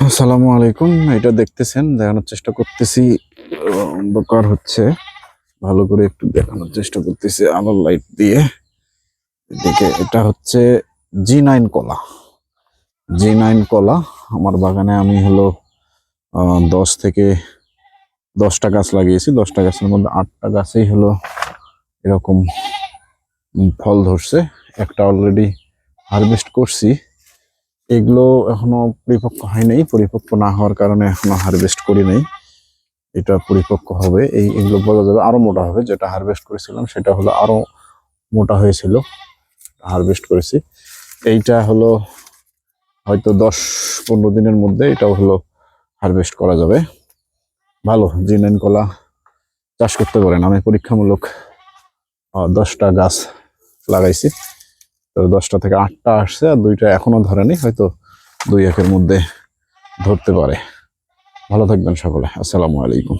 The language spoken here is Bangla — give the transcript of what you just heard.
আসসালামু আলাইকুম। এটা দেখতেছেন, দেখানোর চেষ্টা করতেছি। অন্ধকার হচ্ছে। ভালো করে একটু দেখানোর চেষ্টা করতেছি আলোর লাইট দিয়ে। এদিকে এটা হচ্ছে জি নাইন কলা। জি নাইন কলা, আমার বাগানে আমি হলো দশ থেকে দশটা গাছ লাগিয়েছি। দশটা গাছের মধ্যে আটটা গাছেই হলো এরকম ফল ধরছে। একটা অলরেডি হারভেস্ট করছি। এগুলো এখনও পরিপক্ক হয় নাই। পরিপক্ক না হওয়ার কারণে এখনও হারভেস্ট করি নাই। এটা পরিপক্ক হবে। এই এগুলো বলা যাবে আরও মোটা হবে। যেটা হারভেস্ট করেছিলাম সেটা হলো আরও মোটা হয়েছিল। হারভেস্ট করেছি। এইটা হলো হয়তো দশ পনেরো দিনের মধ্যে এটাও হলো হারভেস্ট করা যাবে। ভালো জিনেন কলা চাষ করতে পারেন। আমি পরীক্ষামূলক দশটা গাছ লাগাইছি। দশটা থেকে আটটা আসছে আর দুইটা এখনও ধরেনি, হয়তো দুই একের মধ্যে ধরতে পারে। ভালো থাকবেন সকলে, আসসালামু আলাইকুম।